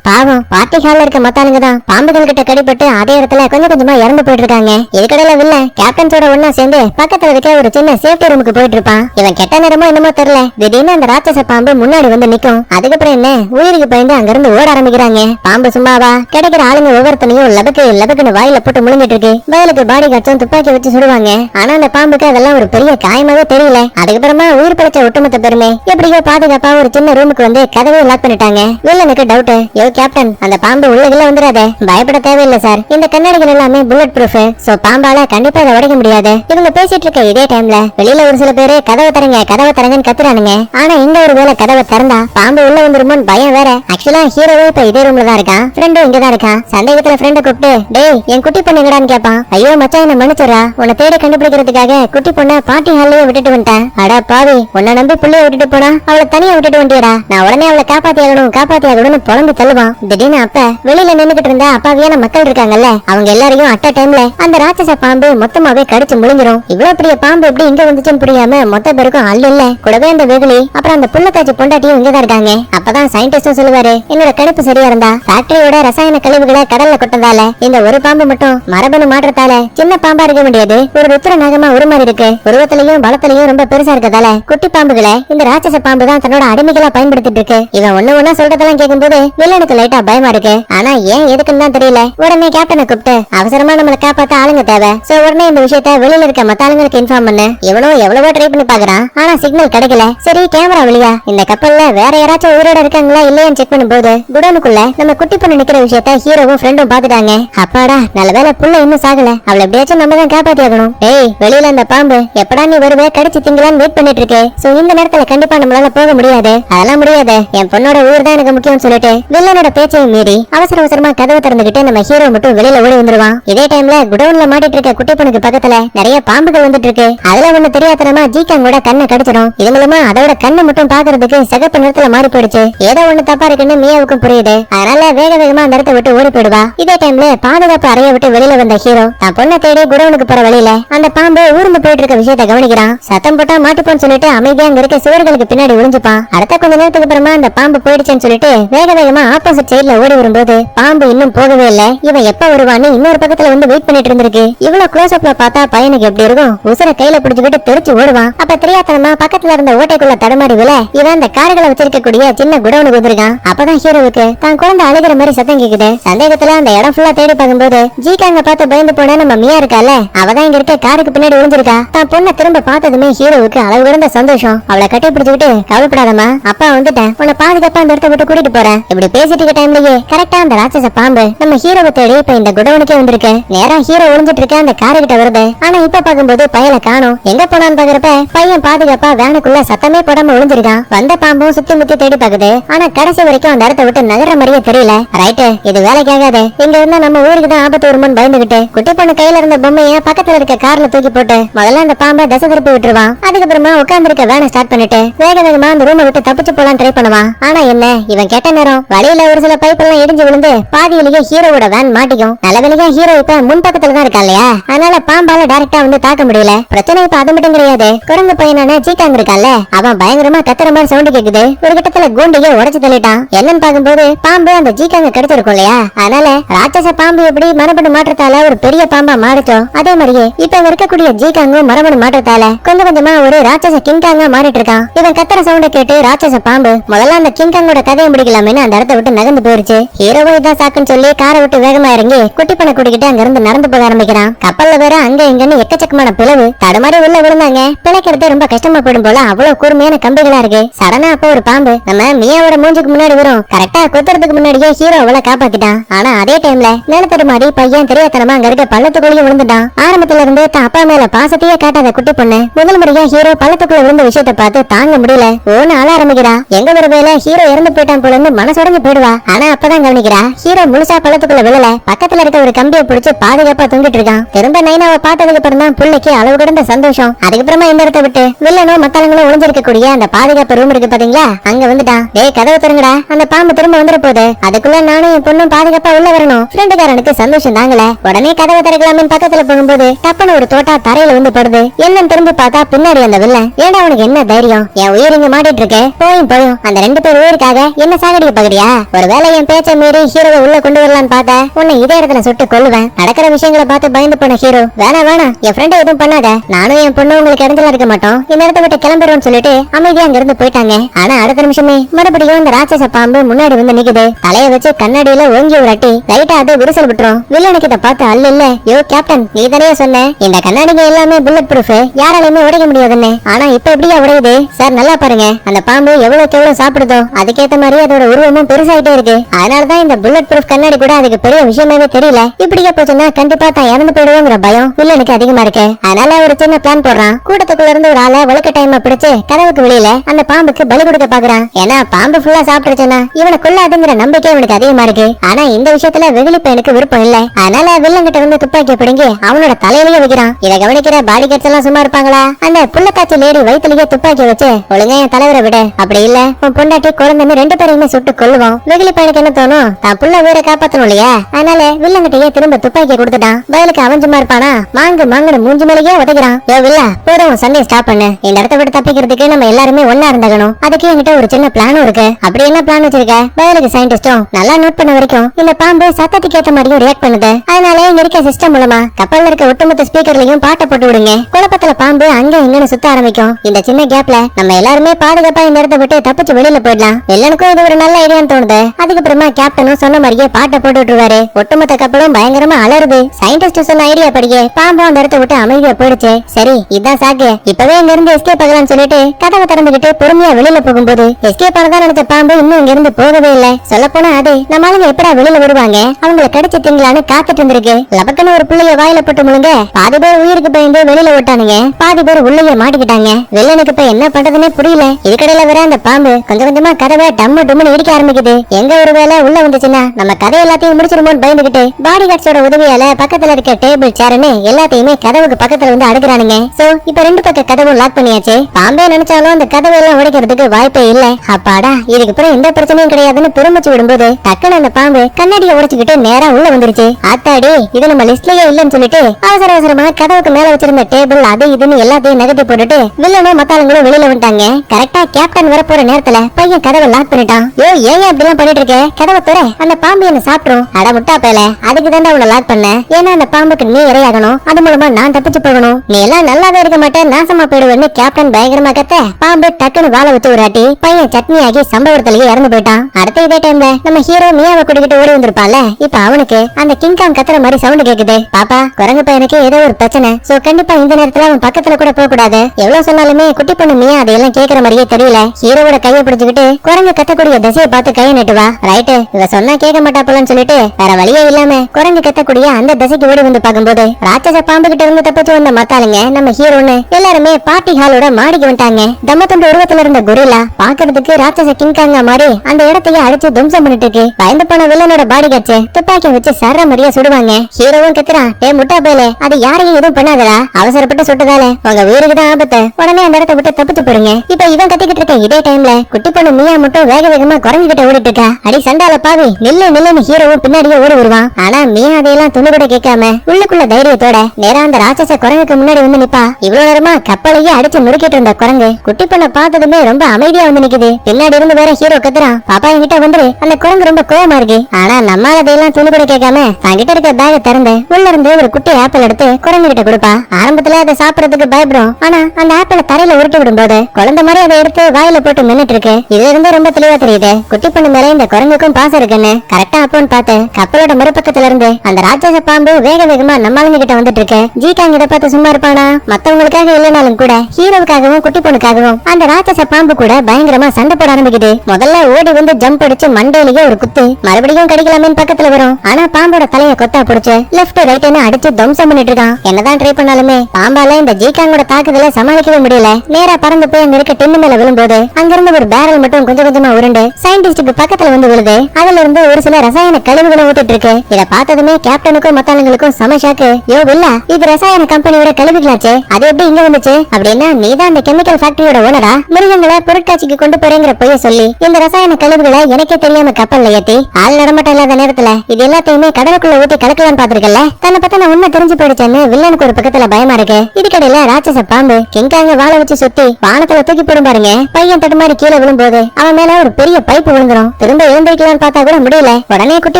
பாவம் பார்ட்டி ஹால்ல இருக்க மத்தாளுங்க தான் பாம்புகள் கிட்ட கடிபட்டு அதே இடத்துல கொஞ்சம் கொஞ்சமா இறந்து போயிட்டு இருக்காங்க இதுக்கடையில வில்ல கேப்டன்ஸோட ஒன்னா சேர்ந்து பக்கத்துல இருக்க ஒரு சின்ன சேஃப்டி ரூமுக்கு போயிட்டு இருப்பான் இவன் கெட்ட நேரமோ என்னமோ தெரியல. திடீர்னு அந்த ராட்சச பாம்பு முன்னாடி வந்து நிக்கும். அதுக்கப்புறம் என்ன? உயிருக்கு பயந்து அங்க இருந்து ஓட ஆரம்பிக்கிறாங்க. பாம்பு சும்மாவா? கிடைக்கிற ஆளுங்க ஒவ்வொருத்தனையும் லபக்கு லபக்குன்னு வாயில போட்டு முழுங்கிட்டு இருக்கு. பதிலுக்கு பாடி காட்சும் துப்பாக்கி வச்சு சுடுவாங்க. ஆனா அந்த பாம்புக்கு அதெல்லாம் ஒரு பெரிய காயமாவே தெரியல. அதுக்கப்புறமா உயிர் பிழைச்ச ஒட்டுமொத்த பெருமை. எப்படியோ பாதுகாப்பா ஒரு சின்ன ரூமுக்கு வந்து கதவையும் லாக் பண்ணிட்டாங்க. வில்லனுக்கு டவுட் யோ கேப்டன் அந்த பாம்பு உள்ளதுல வந்துடாத பயப்பட தேவையில்லை சார் இந்த கண்ணாடிகள் எல்லாமே புல்லட் ப்ரூஃப் சோ பாம்பால கண்டிப்பா அதை உடைக்க முடியாது. இவங்க பேசிட்டு இருக்க இதே டைம்ல வெளியில ஒரு சில பேரு கதவை தரங்க கதவை தரங்கன்னு கத்துறானுங்க. ஆனா இந்த ஒரு வேலை கதவை திறந்தா பாம்பு உள்ள வந்துருமோன்னு பயம் வேற. ஆக்சுவலா ஹீரோவே இப்ப இதே ரூம்ல தான் இருக்கான் ஃப்ரெண்டும் இங்க தான் இருக்கான் சந்தேகத்துல ஃப்ரெண்டை கூப்பிட்டு டேய் என் குட்டி பொண்ணு எங்கடான்னு கேட்பான் ஐயோ மச்சான் என்ன மன்னிச்சுடா உன்னை தேடி கண்டுபிடிக்கிறதுக்காக குட்டி பொண்ண பாட்டி ஹால்லயே விட்டுட்டு வந்துட்டேன். அடா பாவி உன்னை நம்பி புள்ளைய விட்டுட்டு போனா அவளை தனியா விட்டுட்டு வந்துடா நான் உடனே அவளை காப்பாத்தியாகணும் ஆகணும் புலம்பு தள்ளுவான். திடீர்னு அப்ப வெளியில நின்னுகிட்டு இருந்த அப்பாவியான மக்கள் இருக்காங்கல்ல அவங்க எல்லாரையும் அட்ட டைம்ல அந்த ராட்சச பாம்பு மொத்தமாவே கடிச்சு முழுங்கிரும். இவ்வளவு பெரிய பாம்பு எப்படி இங்க வந்துச்சுன்னு புரியாம மொத்த பேருக்கும் அல்ல இல்ல. கூடவே அந்த வெகுளி அப்புறம் அந்த புள்ளத்தாச்சி பொண்டாட்டியும் இங்கதான் இருக்காங்க. அப்பதான் சயின்டிஸ்டும் சொல்லுவாரு என்னோட கணிப்பு சரியா இருந்தா ஃபேக்டரியோட ரசாயன கழிவுகளை கடல்ல கொட்டதால இந்த ஒரு பாம்பு மட்டும் மரபணு மாற்றத்தால சின்ன பாம்பா இருக்க முடியாது. ஒரு ருத்ர நாகமா உருமாறி இருக்கு. உருவத்திலையும் பலத்திலையும் ரொம்ப பெருசா இருக்கதால குட்டி பாம்புகளை இந்த ராட்சச பாம்பு தான் தன்னோட அடிமைகளா பயன்படுத்திட்டு இருக்கு. இவன் ஒண்ணு ஒண்ணா சொல்றதெல்லாம் கேட்கும்போது வில்லனுக்கு லைட்டா பயமா இருக்கு. ஆனா ஏன் எதுக்குன்னு தான் தெரியல. உடனே கேப்டனை கூப்பிட்டு அவசரமா நம்மள காப்பாத்த ஆளுங்க தேவை. சோ உடனே இந்த விஷயத்த வெளியில இருக்க மத்த ஆளுங்களுக்கு இன்ஃபார்ம் பண்ணு. இவனும் எவ்வளவோ ட்ரை பண்ணி பாக்குறான் ஆனா சிக்னல் கிடைக்கல. சரி கேமரா வழியா. இந்த கப்பல்ல வேற யாராச்சும் உயிரோட இருக்காங்களா இல்லையான்னு செக் பண்ணும்போது குடோனுக்குள்ள நம்ம குட்டி பொண்ணு நிக்கிற விஷயத்த ஹீரோவும் ஃப்ரெண்டும் பாத்துட்டாங்க அப்பாடா நல்ல வேலை புள்ள இன்னும் சாகல. அவளை எப்படியாச்சும் நம்ம தான் காப்பாத்தி ஆகணும். டேய் வெளியில அந்த பாம்பு எப்படா நீ வருவே கடிச்சு திங்கலான்னு வெயிட் பண்ணிட்டு இருக்கு. சோ இந்த நேரத்துல கண்டிப்பா நம்மளால போக முடியாது. அதெல்லாம் முடியாது. என் பொண்ணோட ஊர் தான் எனக்கு முக்கியம்னு சொல்லிட்டு வில்லனோட பேச்சையும் மீறி அவசர அவசரமா கதவை திறந்துகிட்டு நம்ம ஹீரோ மட்டும் வெளியில ஓடி வந்துருவான். இதே டைம்ல குடவுன்ல மாட்டிட்டு இருக்க குட்டி பொண்ணுக்கு பக்கத்துல நிறைய பாம்புகள் வந்துட்டு இருக்கு. அதுல ஒண்ணு தெரியாதனமா ஜீக்காங்கோட கண்ணை கடிச்சிடும் இது மூலமா அதோட கண்ணு மட்டும் பாக்குறதுக்கு சிகப்பு நிறத்துல மாறி போயிடுச்சு. ஏதோ ஒண்ணு தப்பா இருக்குன்னு மியாவுக்கும் புரியுது. அதனால வேக வேகமா அந்த இடத்தை விட்டு ஓடி போயிடுவா. இதே டைம்ல பாதுகாப்பு அறைய விட்டு வெளியில வந்த ஹீரோ தான் பொண்ணை தேடி குடோனுக்கு போற வழியில அந்த பாம்பு ஊர்ந்து போயிட்டு இருக்க விஷயத்தை கவனிக்கிறான். சத்தம் போட்டா மாட்டுப்போன்னு சொல்லிட்டு அமைதியா அங்க இருக்க சுவர்களுக்கு பின்னாடி ஒளிஞ்சுப்பான். அடுத்த கொஞ்ச நேரத்துக்கு அப்புறமா அந்த பாம்பு போயிடுச்சுன்னு சொல்லிட்டு வேக வேகமா ஆப்போசிட் சைட்ல ஓடி வரும்போது பாம்பு இன்னும் போகவே இல்ல. இவன் எப்ப வருவான்னு இன்னொரு பக்கத்துல வந்து வெயிட் பண்ணிட்டு இருந்திருக்கு. இவ்வளவு க்ளோஸ் அப்ல பார்த்தா பையனுக்கு எப்படி இருக்கும்? உசுர கையில பிடிச்சுக்கிட்டு தெரிச்சு ஓடுவான். அப்ப தெரியாதனமா பக்கத்துல இருந்த ஓட்டைக்குள்ள தடமாறி விழ இவன் அந்த கார்களை வச்சிருக்கக்கூடிய சின்ன குடவுனுக்கு வந்திருக்கான். அப்பதான் ஹீரோவுக்கு தான் குழந்தை அழுகிற மாதிரி சத்தம் கேக்குது. சந்தேகத்துல அந்த இடம் ஃபுல்லா தேடி பார்க்கும்போது ஜீகாங்க பார்த்து பயந்து போன நம்ம மியா இருக்கால? அவதான் இங்க இருக்க காருக்கு பின்னாடி ஒளிஞ்சிருக்கா? தான் பொண்ணை திரும்ப பார்த்ததுமே ஹீரோவுக்கு அளவு கிடந்த சந்தோஷம். அவளை கட்டி பிடிச்சுக்கிட்டு கவலைப்படாதமா அப்பா வந்துட்டேன். உன்னை பாதுகாப்பா அந்த இடத்த விட்டு கூட்டிட்டு போறேன். இப்படி பேசிட்டு இருக்க டைம்லயே கரெக்டா அந்த ராட்சச பாம்பு நம்ம ஹீரோவை தேடி இப்ப இந்த குடவனுக்கே வந்திருக்கு. நேரா ஹீரோ ஒளிஞ்சிட்டு இருக்க அந்த காரு கிட்ட வருது. ஆனா இப்ப பாக்கும்போது பையல காணும். எங்க போனான்னு பாக்குறப்ப பையன் பாதுகாப்பா வேனுக்குள்ள சத்தமே போடாம ஒளிஞ்சிருக்கான். வந்த பாம்பும் சுத்தி முத்தி தேடி பாக்குது. ஆனா கடைசி வரைக்கும் அந்த இடத்த விட்டு நகர மாதிரியே தெரியல. ரைட்டு இது வேலைக்கு ஆகாது. இங்க இருந்தா நம்ம ஊருக்கு தான் ஆபத்து வருமானு பயந்துகிட்டு குட்டி பொண்ணு கையில இருந்த பொம்மைய பக்கத்துல இருக்க கார்ல தூக்கி போட்டு முதல்ல அந்த பாம்பை தசை திருப்பி விட்டுருவான். அதுக்கப்புறமா உட்கார்ந்து இருக்க வேனை ஸ்டார்ட் பண்ணிட்டு வேக வேகமா அந்த ரூமை விட்டு தப்பிச்சு போலாம் ட்ரை பண்ணுவான். ஆனா என்ன? இவன் கெட்ட நேரம் வழியில ஒரு சில பைப் எல்லாம் இடிஞ்சு விழுந்து பாதியிலேயே ஹீரோவோட வேன் மாட்டிக்கும். நல்லவேளையா ஹீரோ இப்ப முன் பக்கத்துல தான் இருக்கா இல்லையா? அதனால பாம்பால டைரக்டா வந்து தாக்க முடியல. பிரச்சனை இப்ப அது மட்டும் கிடையாது. குரங்கு பையனான சீக்காங்க இருக்கான்ல? அவன் பயங்கரமா கத்துற மாதிரி சவுண்ட் கேக்குது. ஒரு கட்டத்துல கூண்டையே உடச்சு தள்ளிட்டான். என்னன்னு பாக்கும்போது பாம்பு அந்த ஜீக்காங்க கிடைச்சிருக்கும் இல்லையா? அதனால ராட்சச பாம்பு எப்படி மரபணு மாற்றத்தால ஒரு பெரிய பாம்பா மாறிச்சோம் அதே மாதிரியே இப்ப இருக்கக்கூடிய ஜீக்காங்கும் மரபணு மாற்றத்தால கொஞ்சம் கொஞ்சமா ஒரு ராட்சச கிங்காங்க மாறிட்டு இருக்கான். இவன் கத்துற சவுண்ட கேட்டு ராட்சச பாம்பு முதல்ல அந்த கிங்காங்கோட கதையை முடிக்கலாமேனு அந்த இடத்த விட்டு நகர்ந்து போயிருச்சு. ஹீரோவை தான் சாக்குன்னு சொல்லி காரை விட்டு வேகமா இறங்கி குட்டி பண்ண கூட்டிக்கிட்டு அங்க இருந்து நடந்து போக ஆரம்பிக்கிறான். கப்பல்ல வேற அங்க இங்கன்னு எக்கச்சக்கமான பிளவு. தடுமாறி உள்ள விழுந்தாங்க. பிழைக்கிறது ரொம்ப கஷ்டமா போயிடும் போல அவ்வளவு கூர்மையான கம்பிகளா இருக்கு. சடனா அப்ப ஒரு பாம்பு. நம்ம மியாவோட மூஞ்சுக்கு முன்னாடி வரும். கரெக்டா குத்துறதுக்கு முன்னாடியே ஹீரோ அவளை காப்பாத்திட்டான். ஆனா அதே டைம்ல நிலத்தடுமாடி பையன் தெரியாதனமா அங்க இருக்க பள்ளத்துக்குள்ளேயே விழுந்துட்டான். ஆரம்பத்துல இருந்து தான் அப்பா மேல பாசத்தையே காட்டாத குட்டி பொண்ணு. முதல் முறையா ஹீரோ பள்ளத்துக்குள்ள விழுந்த விஷயத்தை பார்த்து தாங்க முடியல. ஓன்னு ஆள ஆரம்பிக்கிறா எங்க ஒரு வேலை ஹீரோ இறந்து போயிட்டான் போல இருந்து மனசுடைஞ்சு போயிடுவா. ஆனா அப்பதான் கவனிக்கிறா. ஹீரோ முழுசா பள்ளத்துக்குள்ள விழல. பக்கத்துல இருக்க ஒரு கம்பியை பிடிச்சு பாதுகாப்பா தொங்கிட்டு இருக்கான். திரும்ப நைனாவை பார்த்ததுக்கு அப்புறம் தான் புள்ளைக்கு அளவு கடந்த சந்தோஷம். அதுக்கப்புறமா இந்த இடத்த விட்டு? வில்லனும் மத்தாளங்களும் ஒளிஞ்சிருக்கக்கூடிய அந்த பாதுகாப்பு ரூம் இருக்கு பாத்தீங்களா? அங்க வந்துட்டான். டேய் கதவை திறங்கடா. அந்த பாம்பு திரும்ப வந்துட போகுது. அதுக்குள்ள நானும் என் பொண்ணும் பாதுகாப்பா உள்ள வரணும். ஃப்ரெண்டுக்காரனுக்கு சந்தோஷம் தாங்கல. உடனே கதவை திறக்கலாமே பக்கத்துல போகும்போது டப்புன்னு ஒரு தோட்டா தரையில வந்து படுது. என்னன்னு திரும்பி பார்த்தா பின்னாடி அந்த வில்லன் ஏன்டா உனக்கு என்ன தைரியம்? என் உயிர் இங்க மாட்டிட்டு இருக்கேன் போயும் போயும். அந்த ரெண்டு பேர் உயிருக்காக என்ன சாகடிக்க பாக்குறியா ஒருவேளை என் பேச்ச மீறி ஹீரோவை உள்ள கொண்டு வரலாம்னு பார்த்தா உன்னை இதே இடத்துல சுட்டு கொள்ளுவேன் நடக்கிற விஷயங்களை பார்த்து பயந்து போன ஹீரோ வேணா வேணா என் ஃப்ரெண்ட் எதுவும் பண்ணாத. நானும் என் பொண்ணு உங்களுக்கு இடத்துல இருக்க மாட்டோம். இந்த இடத்த விட்டு கிளம்புறோம்னு சொல்லிட்டு அமைதியா அங்க இருந்து போயிட்டாங்க. ஆனா அடுத்த நிமிஷமே மறுபடியும் இந்த ராட்சச பாம்பு முன்னாடி வந்து நிக்குது. தலைய வச்சு கண்ணாடியில ஓங்கி உரட்டி லைட்டா அது விரிசல் விட்டுரும். வில்லனுக்கு இதை பார்த்து அல்ல இல்ல யோ கேப்டன் நீ தானே சொன்ன. இந்த கண்ணாடிங்க எல்லாமே புல்லட் ப்ரூஃப் யாராலையுமே உடைக்க முடியாதுன்னு. ஆனா இப்ப எப்படியா உடையுது? சார் நல்லா பாருங்க. அந்த பாம்பு எவ்வளவு எவ்வளவு சாப்பிடுதோ? அதுக்கேத்த மாதிரி அதோட உருவமும் பெருசாயிட்டே இருக்கு. அதனாலதான் இந்த புல்லட் ப்ரூஃப் கண்ணாடி கூட அதுக்கு பெரிய விஷயமாவே தெரியல. இப்படியே போச்சுன்னா கண்டிப்பா தான் இறந்து போயிடுவோங்கிற பயம் வில்லனுக்கு அதிகமா இருக்கு. அதனால ஒரு சின்ன பிளான் போடுறான். கூட்டத்துக்குள்ள இருந்து ஒரு ஆளை வழுக்க டைம் பிடிச்சு கதவுக்கு வெளியில அந்த பாம்புக்கு பலி கொடுக்க பாக்குறான். ஏன்னா பாம்பு ஃபுல்லா சாப்பிட்டுருச்சுன்னா இவனை கொள்ளாதுங்கிற நம்பிக்கை இவனுக்கு அதிகமா இருக்கு. ஆனா இந்த விஷயத்துல வெகுளிப்ப எனக்கு விருப்பம் இல்ல. அதனால வில்லங்கிட்ட வந்து துப்பாக்கி பிடுங்கி அவனோட தலையிலேயே வைக்கிறான். இதை கவனிக்கிற பாடி கட்ஸ் எல்லாம் சும்மா இருப்பாங்களா? அந்த புள்ளத்தாச்சி லேடி வயிற்றுலயே துப்பாக்கி வச்சு ஒழுங்கா என் தலைவரை விட. அப்படி இல்ல உன் பொண்டாட்டி குழந்தைன்னு ரெண்டு பேரையுமே சுட்டு கொள்ளுவோம் வெகுளி பையனுக்கு என்ன தோணும் தான் புள்ள வீரை காப்பாத்தணும் இல்லையா? அதனால வில்லங்கிட்டயே திரும்ப துப்பாக்கியை கொடுத்துட்டான். பதிலுக்கு அவன் சும்மா இருப்பானா? மாங்கு மாங்குன்னு மூஞ்சி மேலேயே உதைக்கிறான். ஏ வில்ல போதும் சண்டே ஸ்டாப் பண்ணு. இந்த இடத்த விட்டு தப்பிக்கிறதுக்கு நம்ம எல்லாருமே ஒன்னா இருந்தாகணும் அதுக்கு என்கிட்ட ஒரு சின்ன பிளானும் இருக்கு. அப்படி என்ன பிளான் வச்சிருக்க? பயாலஜி சயின்டிஸ்டும் நல்லா நோட் பண்ண வரைக்கும் இந்த பாம்பு சத்தத்துக்கு ஏத்த மாதிரியும் ரியாக்ட் பண்ணுது. அதனால இங்க இருக்க சிஸ்டம் மூலமா கப்பல்ல இருக்க ஒட்டுமொத்த ஸ்பீக்கர்லயும் பாட்டை போட்டு விடுங்க. குழப்பத்துல பாம்பு அங்க இங்கன்னு சுத்த ஆரம்பிக்கும். இந்த சின்ன கேப்ல நம்ம எல்லாருமே பாதுகாப்பா இந்த இடத்த விட்டு தப்பிச்சு வெளியே வெளியில போயிடலாம். வில்லனுக்கும் இது ஒரு நல்ல ஐடியான்னு தோணுது. அதுக்கப்புறமா கேப்டனும் சொன்ன மாதிரியே பாட்டை போட்டு விட்டுருவாரு. ஒட்டுமொத்த கப்பலும் பயங்கரமா அலருது சயின்டிஸ்ட் சொன்ன ஐடியா படிக்க பாம்பும் அந்த இடத்த விட்டு அமைதியா போயிடுச்சு. சரி இதான் சாக்கு. இப்பவே இங்க இருந்து எஸ்கேப் ஆகலாம்னு சொல்லிட்டு கதவை திறந்துகிட்டு பொறுமையா வெளியில போகும்போது எஸ்கேப் ஆனதா நினைச்ச பாம்பு இன்னும் இங்க இருந்து போகவே இல்ல. சொல்ல போனா அது நம்ம ஆளுங்க எப்படா வெளியில வருவாங்க? அவங்கள கடிச்சு திங்கலான்னு காத்துட்டு இருந்திருக்கு. லபக்கன்னு ஒரு பிள்ளைய வாயில போட்டு முழுங்க. பாதி பேர் உயிருக்கு பயந்து வெளியில விட்டானுங்க பாதி பேர் உள்ளேயே மாட்டிக்கிட்டாங்க. வெள்ளனுக்கு இப்ப என்ன பண்றதுன்னே புரியல. இதுக்கடையில வேற அந்த பாம்பு கொஞ்சம் கொஞ்சமா கதவை டம்மு டம்முன்னு இடிக்க ஆரம்பிக்குது. எங்க ஒரு வேலை உள்ள வந்துச்சுன்னா நம்ம கதை எல்லாத்தையும் முடிச்சிருமோன்னு பயந்துகிட்டு பாடி கார்ட்ஸோட உதவியால பக்கத்துல இருக்க டேபிள் சேர்னு எல்லாத்தையுமே கதவுக்கு பக்கத்துல வந்து அடுக்குறானுங்க. சோ இப்ப ரெண்டு பக்க கதவும் லாக் பண்ணியாச்சு. பாம்பே நினைச்சாலும் அந்த கதவை எல்லாம் உடைக்கிறதுக்கு வாய்ப்பே இல்ல. அப்பாடா இதுக்கு அப்புறம் எந்த பிரச்சனையும் கிடையாதுன்னு பெருமிச்சு விடும்போது டக்குன்னு அந்த பாம்பு கண்ணாடியை உடைச்சுக்கிட்டு நேரா உள்ள வந்துருச்சு. ஆத்தாடி இது நம்ம லிஸ்ட்லயே இல்லன்னு சொல்லிட்டு அவசர அவசரமா கதவுக்கு மேல வச்சிருந்த டேபிள் அது இதுன்னு எல்லாத்தையும் நகர்த்தி போட்டுட்டு வில்லனும் மத்தாளங்களும் வெளியில வந்துட்டாங்க. கரெக்டா கேப்டன் வர போற நேரத்துல பையன் கதவை லாக் பண்ணிட்டான். ஏய் ஏன் அப்படி எல்லாம் பண்ணிட்டு இருக்க கதவை துற. அந்த பாம்பு என்ன சாப்பிடும் அட முட்டா பேல அதுக்கு தான் அவனை லாக் பண்ண. ஏன்னா அந்த பாம்புக்கு நீ இரையாகணும். அது மூலமா நான் தப்பிச்சு போகணும். நீ எல்லாம் நல்லாவே இருக்க மாட்டேன். நாசமா போயிடுவேன்னு கேப்டன் பயங்கரமா கத்த. பாம்பு டக்குன்னு வாழ வித்து உராட்டி பையன் சட்னி ஆகி சம்பவத்திலேயே இறந்து போயிட்டான். அடுத்த இதே டைம்ல நம்ம ஹீரோ மியாவை கூட்டிக்கிட்டு ஓடி வந்திருப்பான்ல? இப்ப அவனுக்கு அந்த கிங்காங் கத்துற மாதிரி சவுண்ட் கேக்குது. பாப்பா குரங்கு பையனுக்கு ஏதோ ஒரு பிரச்சனை. சோ கண்டிப்பா இந்த நேரத்துல அவன் பக்கத்துல கூட போக கூடாது எவ்வளவு சொன்னாலுமே குட்டி பொண்ணு மியா அதையெல்லாம் கேக்குற மாதிரியே தெரியல. ஹீரோவோட கையை வச்சுக்கிட்டு குரங்கு கத்தக்கூடிய திசையை பார்த்து கையை நட்டு வா. ரைட்டு இவ சொன்னா கேட்க மாட்டா போலன்னு சொல்லிட்டு வேற வழியே இல்லாம குரங்கு கத்தக்கூடிய அந்த திசைக்கு ஓடி வந்து பார்க்கும்போது ராட்சச பாம்பு கிட்ட இருந்து தப்பிச்சு வந்த மத்தாளுங்க நம்ம ஹீரோன்னு எல்லாருமே பார்ட்டி ஹாலோட மாடிக்கு வந்துட்டாங்க. தம்மத்தொண்டு உருவத்துல இருந்த குரிலா பாக்குறதுக்கு ராட்சச கிங்காங்க மாதிரி அந்த இடத்தையே அடிச்சு தும்சம் பண்ணிட்டு இருக்கு. பயந்து போன வில்லனோட பாடி காட்சி துப்பாக்கி வச்சு சர மாதிரியா சுடுவாங்க. ஹீரோவும் கத்துறான் ஏ முட்டா பேலே அது யாரையும் எதுவும் பண்ணாதடா. அவசரப்பட்டு சுட்டதால உங்க உயிருக்கு தான் ஆபத்து. உடனே அந்த இடத்த விட்டு தப்பிச்சு போடுங்க. இப்ப இவன் கத்திக்கிட்டு இருக்க இதே டைம்ல குட்டி பொண்ணு மியா மட்டும் வேக வேகமா குரங்கு கிட்ட ஓடிட்டு இருக்கா அடி சண்டால பாவி நில்லு நில்லுன்னு ஹீரோவும் பின்னாடியே ஓடி வருவான். ஆனா மியா அதையெல்லாம் துணி கூட கேட்காம உள்ளுக்குள்ள தைரியத்தோட நேரா அந்த ராட்சச குரங்குக்கு முன்னாடி வந்து நிப்பா. இவ்வளவு நேரமா கப்பலையே அடிச்சு நுறுக்கிட்டு இருந்த குரங்கு. குட்டி பொண்ணை பார்த்ததுமே ரொம்ப அமைதியா வந்து நிக்குது. பின்னாடி இருந்து வேற ஹீரோ கத்துறான். பாப்பா என்கிட்ட வந்துரு. அந்த குரங்கு ரொம்ப கோவமா இருக்கு. ஆனா நம்மால அதையெல்லாம் துணி கூட கேட்காம தங்கிட்ட இருக்க பேக திறந்து உள்ள இருந்து ஒரு குட்டி ஆப்பிள் எடுத்து குரங்கு கிட்ட கொடுப்பா. ஆரம்பத்துல அதை சாப்பிடறதுக்கு பயப்படும் ஆனா அந்த ஆப்பிள தரையில உருட்டி விடும்போது குழந்தை மாதிரி அதை எடுத்து வாயில போட்டு நின்னுட்டு இருக்கு. இதுல இருந்து ரொம்ப தெளிவா தெரியுது. குட்டி பொண்ணு மேல இந்த குரங்குக்கும் பாசம் இருக்குன்னு கரெக்டா அப்போன்னு பார்த்தேன் கப்பலோட மறுபக்கத்துல இருந்து அந்த ராட்சச பாம்பு வேக வேகமா நம்மளுங்க கிட்ட வந்துட்டு இருக்கு ஜீகாங் இதை பார்த்து சும்மா இருப்பானா? மத்தவங்களுக்காக இல்லைனாலும் கூட ஹீரோவுக்காகவும் குட்டி பொண்ணுக்காகவும் அந்த ராட்சச பாம்பு கூட பயங்கரமா சண்டை போட ஆரம்பிக்குது. முதல்ல ஓடி வந்து ஜம்ப் அடிச்சு மண்டையிலேயே ஒரு குத்து மறுபடியும் கடிக்கலாமேன்னு பக்கத்துல வரும். ஆனா பாம்போட தலைய கொத்தா புடிச்சு லெஃப்ட் ரைட்னு அடிச்சு தம்சம் பண்ணிட்டு இருக்கான். என்னதான் ட்ரை பண்ணாலுமே பாம்பால இந்த ஜீகாங்கோட தாக்குதல சமாளிக்கவே முடியல. நேரா பறந்து போய் அங்க இருக்க டின்னு மேல விழும்போது அங்கிருந்து ஒரு பேரல் மட்டும் கொஞ்சம் கொஞ்சமா உருண்டு சயின்டிஸ்டுக்கு பக்கத்துல வந்து விழுது. அதுல இருந்து ஒரு சில ரசாயன கழிவுகளை ஊத்திட்டு இருக்கு இத பார்த்ததுமே கேப்டனுக்கும் மத்தாளுங்களுக்கும் சம ஷாக்கு யோ வில்ல இது ரசாயன கம்பெனியோட கழிவுகளாச்சே. அது எப்படி இங்க வந்துச்சு? அப்படின்னா நீதான் அந்த கெமிக்கல் ஃபேக்டரியோட ஓனரா மிருகங்களை பொருட்காட்சிக்கு கொண்டு போறேங்கிற பொய்ய சொல்லி இந்த ரசாயன கழிவுகளை எனக்கே தெரியாம கப்பல்ல ஏத்தி ஆள் நடமாட்டம் இல்லாத நேரத்துல இது எல்லாத்தையுமே கடலுக்குள்ள ஊத்தி கலக்கலாம் பாத்திருக்கல தன்னை பத்தின உண்மை தெரிஞ்சு போயிடுச்சேன்னு வில்லனுக்கு ஒரு பக்கத்துல பயமா இருக்கு. இதுக்கடையில ராட்சச பாம்பு கிங்காங்க வாழ வச்சு சுத்தி வானத்துல தூக்கி போடும் பாருங்க. பையன் தட்டு மாதிரி கீழே விழுந்து விழும்போது அவன் மேல ஒரு பெரிய பைப் விழுந்துரும். திரும்ப எழுந்திருக்கலாம்னு பார்த்தா கூட முடியல. உடனே குட்டி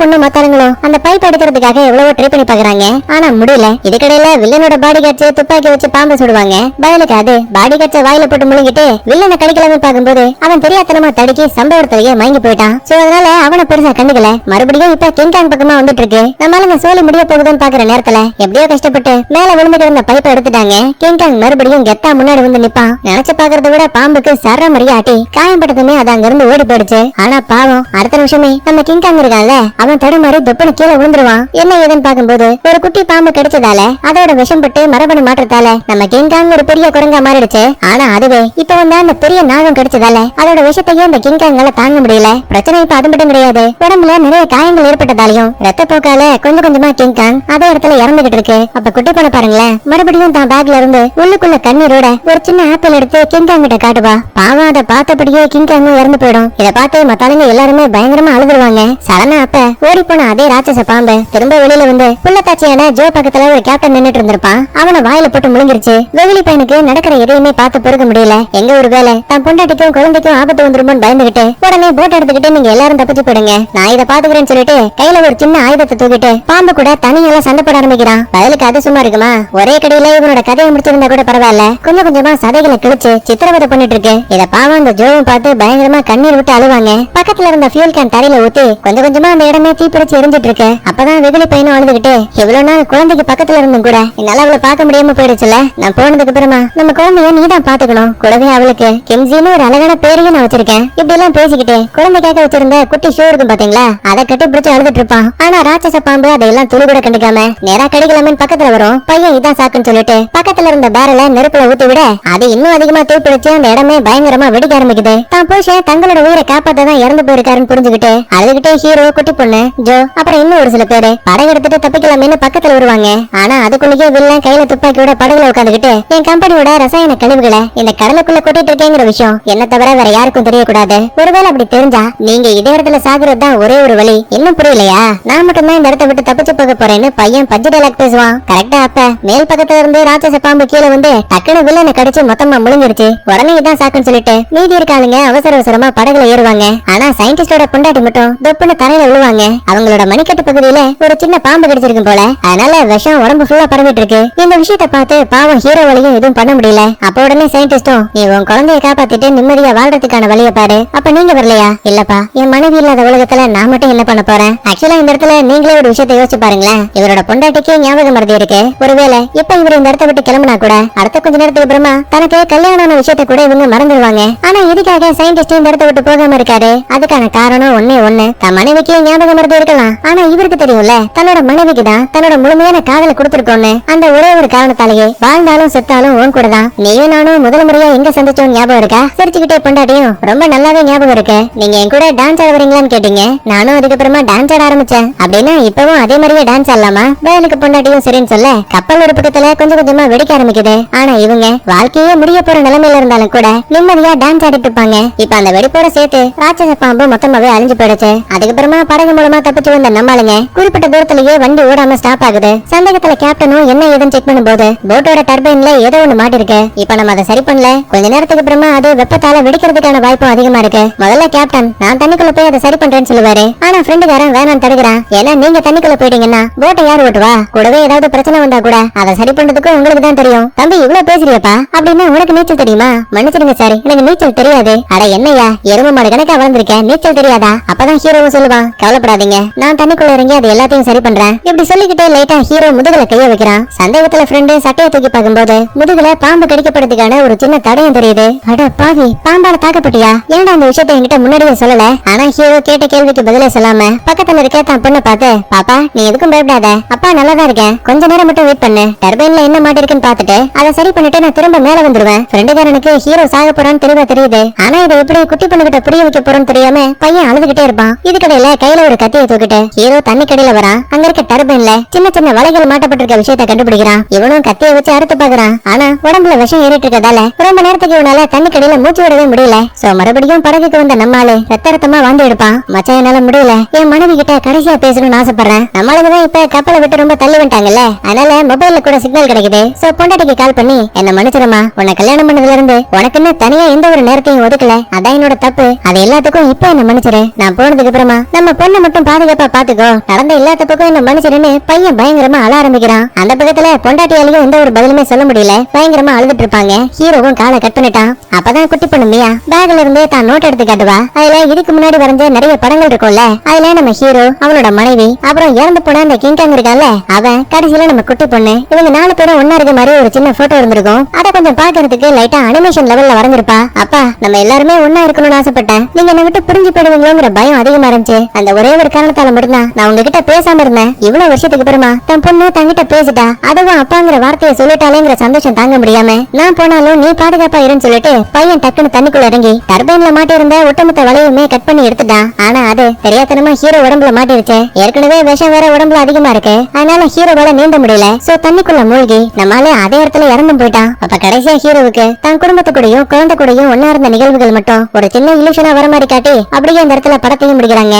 பொண்ணு மத்தாளுங்களும் அந்த பைப் எடுக்கிறதுக்காக எவ்வளவோ ட்ரை பண்ணி பாக்குறாங்க ஆனா முடியல. இதுக்கடையில வில்லனோட பாடி காட்சி துப்பாக்கி வச்சு பாம்பு சுடுவாங்க. பதிலுக்கு அது பாடி காட்ச வாயில போட்டு முழுங்கிட்டு வில்லனை கடிக்கலாம்னு பார்க்கும்போது அவன் தெரியாத்தனமா தடுக்கி சம்பவத்திலேயே மயங்கி போயிட்டான். சோ அதனால அவனை பெருசா கண்டுக்கல. மறுபடியும் இப்ப கிங்காங் பக்கமா வந்துட்டு இருக்கு நம்மளால இந்த சோலி முடிய போகுதுன்னு பாக்குற நேரத்துல எப்படியோ கஷ்டப்பட்டு மேல விழுந்துட்டு இருந்த பைப்பை எடுத்துட்டாங்க. கிங்காங் மறுபடியும் கெத்தா முன்னாடி வந்து நிப்பான். நினைச்சு பாக்குறத விட பாம்புக்கு சர மரியாட்டி காயம்பட்டதுமே அது அங்கிருந்து ஓடி போயிடுச்சு. ஆனா பாவம் அடுத்த நிமிஷமே நம்ம கிங்காங் இருக்கான்ல அவன் தடுமாறி தொப்புனு கீழே விழுந்துருவான். என்ன ஏதுன்னு பாக்கும்போது ஒரு குட்டி பாம்பு கிடைச்சதால அதோட விஷம் பட்டு மரபணு மாற்றத்தால நம்ம கிங்காங் ஒரு பெரிய குரங்கா மாறிடுச்சு. ஆனா அதுவே இப்ப வந்து அந்த பெரிய நாகம் கிடைச்சதால அதோட விஷத்தையே அந்த கிங்காங்கால தாங்க முடியல. பிரச்சனை இப்ப அது மட்டும் கிடையாது. உடம்புல நிறைய காயங்கள் ஏற்பட்டதாலையும் ரத்த போக்கால கொஞ்சம் கொஞ்சமா கிங்காங் அதே இடத்துல இறந்துகிட்டு இருக்கு. அப்ப குட்டி பண்ண பாருங்களேன் மறுபடியும் தான் பேக்ல இருந்து உள்ளுக்குள்ள கண்ணீரோட ஒரு சின்ன ஆப்பிள் எடுத்து கிங்காங் கிட்ட காட்டுவா. பாவம் அதை பார்த்தபடியே கிங் கிங்காங்கும் இறந்து போயிடும். இத பார்த்து மத்தாளுங்க எல்லாருமே பயங்கரமா அழுதுருவாங்க. சடனா அப்ப ஓடி போன அதே ராட்சச பாம்பு திரும்ப வெளியில வந்து புள்ளத்தாச்சியான ஜோ பக்கத்துல ஒரு கேப்டன் நின்னுட்டு இருந்திருப்பான். அவன வாயில போட்டு முழுங்கிருச்சு. வெகுளி பையனுக்கு நடக்கிற எதையுமே பார்த்து பொறுக்க முடியல. எங்க ஒரு வேலை தன் பொண்டாட்டிக்கும் குழந்தைக்கும் ஆபத்து வந்துருமோன்னு பயந்துகிட்டு உடனே போட் எடுத்துக்கிட்டு நீங்க எல்லாரும் தப்பிச்சு போயிடுங்க. நான் இதை பாத்துக்கிறேன்னு சொல்லிட்டு கையில ஒரு சின்ன ஆயுதத்தை தூக்கிட்டு பாம்பு கூட தனியெல்லாம் சண்டை போட ஆரம்பிக்கிறான். பதிலுக்கு அது சும்மா இருக்குமா? ஒரே கடையில இவனோட கதையை முடிச்சிருந்தா கூட பரவாயில்ல. கொஞ்சம் கொஞ்சமா சதைகளை கிழிச்சு சித்திரவதை பண்ணிட்டு இருக்கு. இதை பாவம் அந்த ஜோவும் பார்த்து பயங்கரமா கண்ணீர் விட்டு அழுவாங்க. பக்கத்துல இருந்த ஃபியூல் கேன் தரையில ஊத்தி கொஞ்சம் கொஞ்சமா அந்த இடமே தீப்பிடிச்சு எரிஞ்சிட்டு இருக்கு. அப்பதான் வெகுளி பையனும் அழுதுகிட்டு எவ்வளவு நாள் குழந்தைக்கு பக்கத்துல இருந்தும் கூட என்னால அவளை பார்க்க முடியாம போயிடுச்சுல நான் போனதுக்கு அப்புறமா நம்ம குழந்தைய நீ தான் பாத்துக்கணும் கூடவே அவளுக்கு கெம்ஜின்னு ஒரு அழகான பேரையும் நான் வச்சிருக்கேன். இப்படி எல்லாம் பேசிக்கிட்டு குழந்தைக்காக வச்சிருந்த குட்டி ஷூ இருக்கும் பாத்தீங்களா? அதை கட்டி பிடிச்சு அழுதுட்டு இருப்பான். ஆனா ராட்சச பாம்பு அதையெல்லாம் துளி கூட கண்டுக்காம நேரா கடிக்கலாமே பக்கத்துல வரும். பையன் இதான் சாக்குன்னு சொல்லிட்டு பக்கத்துல இருந்த பேரல நெருப்புல ஊத்தி விட அது இன்னும் அதிகமா தீப்பிடிச்சு அந்த இடமே பயங்கரமா வெடிக்க ஆரம்பிக்குது. தான் புருஷன் தங்களோட உயிரை காப்பாத்த தான் இறந்து போயிருக்காருன்னு புரிஞ்சுக்கிட்டு அழுதுகிட்டே ஹீரோ குட்டி பொண்ணு ஜோ அப்புறம் இன்னும் ஒரு சில பேரு படகு எடுத்துட்டு தப்பிக்கலாமேனு பக்கத்துல வருவாங்க. ஆனா அதுக்குள்ளேயே வில்லன் கையில துப்பாக்கியோட படகுல உட்காந்துக்கிட்டு என் கம்பெனியோட ரசாயன கழிவுகளை இந்த கடலுக்குள்ள கொட்டிட்டு இருக்கேங்கிற விஷயம் என்ன தவிர வேற யாருக்கும் தெரியக்கூடாது. ஒருவேளை அப்படி தெரிஞ்சா நீங்க இதே இடத்துல சாகுறது தான் ஒரே ஒரு வழி. இன்னும் புரியலையா? நான் மட்டும்தான் இந்த இடத்த விட்டு தப்பிச்சு போக போறேன்னு பையன் பஞ்சு டைலாக் பேசுவான். கரெக்டா அப்ப மேல் பக்கத்துல இருந்து ராட்சச பாம்பு கீழே வந்து டக்குனு வில்லனை கடிச்சு மொத்தமா முழுங்கிருச்சு. உடனே இதான் சாக்குன்னு சொல்லிட்டு மீதி ஆளுங்க அவசர அவசரமா படகுல ஏறுவாங்க. ஆனா சயின்டிஸ்டோட பொண்டாட்டி மட்டும் தொப்புன்னு தரையில விழுவாங்க அவங்களோட மணிக்கட்டு பகுதியில ஒரு சின்ன பாம்பு கிடைச்சிருக்கும் போல. அதனால விஷம் உடம்பு ஃபுல்லா பரவிட்டு இருக்கு இந்த விஷயத்த பார்த்து பாவம் ஹீரோவாலையும் எதுவும் பண்ண முடியல. அப்ப உடனே சயின்டிஸ்டும் நீ உன் குழந்தைய காப்பாத்திட்டு நிம்மதியா வாழ்றதுக்கான வழிய பாரு. அப்ப நீங்க வரலையா? இல்லப்பா என் மனைவி இல்லாத உலகத்துல நான் மட்டும் என்ன பண்ண போறேன்? ஆக்சுவலா இந்த இடத்துல நீங்களே ஒரு விஷயத்த யோசிச்சு பாருங்களேன். இவரோட பொண்டாட்டிக்கு ஞாபகம் மறதி இருக்கு. ஒருவேளை இப்ப இவர் இந்த இடத்த விட்டு கிளம்பினா கூட அடுத்த கொஞ்ச நேரத்துக்கு அப்புறமா தனக்கு கல்யாணம் விஷயத்த கூட இவங்க மறந்துடுவாங்க. ஆனா இதுக்காக எதுக்காக சயின்டிஸ்டையும் இடத்த விட்டு போகாம இருக்காரு. அதுக்கான காரணம் ஒன்னே ஒண்ணு. தன் மனைவிக்கு ஞாபகம் மருந்து இருக்கலாம். ஆனா இவருக்கு தெரியும்ல தன்னோட மனைவிக்கு தான் தன்னோட முழுமையான காதலை கொடுத்துருக்கோன்னு அந்த ஒரே ஒரு காரணத்தாலேயே வாழ்ந்தாலும் செத்தாலும் உன் கூட தான். நீயும் நானும் முதல் முறையா எங்க சந்திச்சோம் ஞாபகம் இருக்கா? சிரிச்சுக்கிட்டே பொண்டாட்டியும் ரொம்ப நல்லாவே ஞாபகம் இருக்கு. நீங்க என் கூட டான்ஸ் ஆட வரீங்களான்னு கேட்டீங்க. நானும் அதுக்கப்புறமா டான்ஸ் ஆட ஆரம்பிச்சேன். அப்படின்னா இப்பவும் அதே மாதிரியே டான்ஸ் ஆடலாமா? வேலுக்கு பொண்டாட்டியும் சரின்னு சொல்ல கப்பல் ஒரு பக்கத்துல கொஞ்சம் கொஞ்சமா வெடிக்க ஆரம்பிக்குது. ஆனா இவங்க வாழ்க்கையே முடிய போற நிலைமையில இருந்தாலும் கூட நிம்மதியா டான்ஸ் ஆடிட்டு இருப்பாங்க இப்ப அந்த வெடிப்போட சேர்த்து ராட்சச பாம்பு மொத்தமாவே அழிஞ்சு போயிடுச்சு. அதுக்கப்புறமா படகு மூலமா தப்பிச்சு வந்த நம்மளுங்க. குறிப்பிட்ட தூரத்திலேயே வண்டி ஓடாம ஸ்டாப் ஆகுது. சந்தேகத்துல கேப்டனும் என்ன ஏதுன்னு செக் பண்ணும் போது போட்டோட டர்பைன்ல ஏதோ ஒண்ணு மாட்டிருக்கு. இப்ப நம்ம அதை சரி பண்ணல. கொஞ்ச நேரத்துக்கு அப்புறமா அது வெப்பத்தால வெடிக்கிறதுக்கான வாய்ப்பும் அதிகமா இருக்கு. முதல்ல கேப்டன் நான் தண்ணிக்குள்ள போய் அதை சரி பண்றேன்னு சொல்லுவாரு. ஆனா ஃப்ரெண்டுக்காரன் வேணாம் தடுக்கிறான். ஏன்னா நீங்க தண்ணிக்குள்ள போயிட்டீங்கன்னா போட்டை யார் ஓட்டுவா? கூடவே ஏதாவது பிரச்சனை வந்தா கூட அதை சரி பண்றதுக்கு உங்களுக்கு தான் தெரியும். தம்பி இவ்வளவு பேசுறியப்பா. அப்படின்னு உனக்கு நீச்சல் தெரியுமா? மன்னிச்சிடுங்க சார் எனக்கு நீச்சல் தெரியாது. அட என்னையா எரும மாடு கணக்கா வளர்ந்திருக்கேன் நீச்சல் தெரியாதா? அப்பதான் ஹீரோவும் சொல்லுவான் கவலைப்படாதீங்க. நான் தண்ணிக்குள்ள இறங்கி அது எல்லாத்தையும் சரி பண்றேன். இப்படி சொல்லிக்கிட்டே லைட்டா ஹீரோ முதுகுல கைய வைக்கிறான். சந்தேகத்துல ஃப்ரெண்டு சட்டையை தூக்கி பார்க்கும்போது முதுகுல பாம்பு கடிக்கப்படுறதுக்கான ஒரு சின்ன தடயம் தெரியுது. அட பாவி பாம்பால தாக்கப்பட்டியா? ஏன்டா அந்த விஷயத்தை என்கிட்ட முன்னாடியே சொல்லல? ஆனா ஹீரோ கேட்ட கேள்விக்கு பதிலே சொல்லாம பக்கத்துல இருக்க தான் பொண்ணை பார்த்து பாப்பா நீ எதுக்கும் பயப்படாத. அப்பா நல்லாதான் இருக்கேன். கொஞ்ச நேரம் மட்டும் வெயிட் பண்ணு. டர்பைன்ல என்ன மாட்டிருக்குன்னு பார்த்துட்டு அதை சரி பண்ணிட்டு நான் திரும்ப மேல வந்துருவேன். ஃப்ரெண்டுக்காரனுக்கு ஹீரோ சாக போறான்னு தெளிவா தெரியுது. ஆனா இதை எப்படி குட்டி பொண்ணுகிட்ட புரிய வைக்க போறோம்னு தெரியாம பையன் அழுதுகிட்டே இருப்பான். இதுக்கடையில கையில ஒரு கத்தியை தூக்கிட்டு ஹீரோ தண்ணி கடையில வரான் அங்க இருக்க டர்பைன்ல சின்ன சின்ன வலைகள் மாட்டப்பட்டிருக்க விஷயத்த கண்டுபிடிக்கிறான். இவனும் கத்தியை வச்சு அறுத்து பாக்குறான் ஆனா உடம்புல விஷம் ஏறிட்டு இருக்கதால ரொம்ப நேரத்துக்கு இவனால தண்ணி கடையில மூச்சு விடவே முடியல. சோ மறுபடியும் படகுக்கு வந்த நம்மாளு ரத்த ரத்தமா வாழ்ந்து எடுப்பான். மச்சான் என்னால முடியல. என் மனைவி கிட்ட கடைசியா பேசணும்னு ஆசைப்படுறேன். நம்மளுக்குதான் இப்ப கப்பலை விட்டு ரொம்ப தள்ளி வந்துட்டாங்கல்ல. அதனால மொபைல்ல கூட சிக்னல் கிடைக்குது. சோ பொண்டாட்டிக்கு கால் பண்ணி என்ன மன்னிச்சிருமா உன்னை கல்யாணம் பண்ணதுல இருந்து உனக்குன்னு தனியா எந்த ஒரு நேரத்தையும் ஒதுக்க அதான் என்னோட தப்பு. அது எல்லாத்துக்கும் இப்ப என்ன மன்னிச்சிரு. நான் போனதுக்கு அப்புறமா நம்ம பொண்ணை மட்டும் பாதுகாப்பா பாத்துக்கோ நடந்த எல்லா தப்புக்கும் என்ன மன்னிச்சிருன்னு பையன் பயங்கரமா அழ ஆரம்பிக்கிறான். அந்த பக்கத்துல பொண்டாட்டியாலையும் எந்த ஒரு பதிலுமே சொல்ல முடியல. பயங்கரமா அழுதுட்டு இருப்பாங்க. ஹீரோவும் காலை கட் பண்ணிட்டான். அப்பதான் குட்டி பொண்ணு மியா பேக்ல இருந்து தான் நோட் எடுத்து காட்டுவா. அதுல இதுக்கு முன்னாடி வரைஞ்ச நிறைய படங்கள் இருக்கும்ல. அதுல நம்ம ஹீரோ அவனோட மனைவி அப்புறம் இறந்து போன அந்த கிங்காங் இருக்கான்ல அவன் கடைசியில நம்ம குட்டி பொண்ணு. இவங்க நாலு பேரும் ஒன்னா இருக்க மாதிரி ஒரு சின்ன போட்டோ இருந்திருக்கும். அத கொஞ்சம் பாக்குறதுக்கு லைட்டா அனிமேஷன் லெவல்ல வரைஞ்சிருப்பா. அப்பா நம்ம எல்லாருமே ஒன்னா இருக்கணும்னு ஆசைப்பட்டேன். நீங்க என்ன விட்டு புரிஞ்சு போயிடுவீங்களோங்கிற பயம் அதிகமா இருந்துச்சு. அந்த ஒரே ஒரு காரணத்தால மட்டும்தான் நான் உங்ககிட்ட பேசாம இருந்தேன். இவ்வளவு வருஷத்துக்கு அப்புறமா தன் பொண்ணு தங்கிட்ட பேசிட்டா அதுவும் அப்பாங்கிற வார்த்தையை சொல்லிட்டாலேங்கிற சந்தோஷம் தாங்க முடியாம நான் போனாலும் நீ பாதுகாப்பா இருன்னு சொல்லிட்டு பையன் டக்குன்னு தண்ணிக்குள்ள இறங்கி டர்பைன்ல மாட்டிருந்த ஒட்டுமொத்த வளையுமே கட் பண்ணி எடுத்துட்டான் ஆனா அது தெரியாதனமா ஹீரோ உடம்புல மாட்டிருச்சு. ஏற்கனவே விஷம் வேற உடம்புல அதிகமா இருக்கு. அதனால ஹீரோவால நீந்த முடியல. சோ தண்ணிக்குள்ள மூழ்கி நம்மளே அதே இடத்துல இறந்து போயிட்டான். அப்ப கடைசியா ஹீரோவுக்கு தன் குடும்பத்து கூடயும் குழந்தை கூடயும் ஒன்னா இருந்த நிகழ்வு நிகழ்வுகள் மட்டும் ஒரு சின்ன இலுஷனா வர மாதிரி காட்டி அப்படியே அந்த இடத்துல படத்தையும் முடிக்கிறாங்க.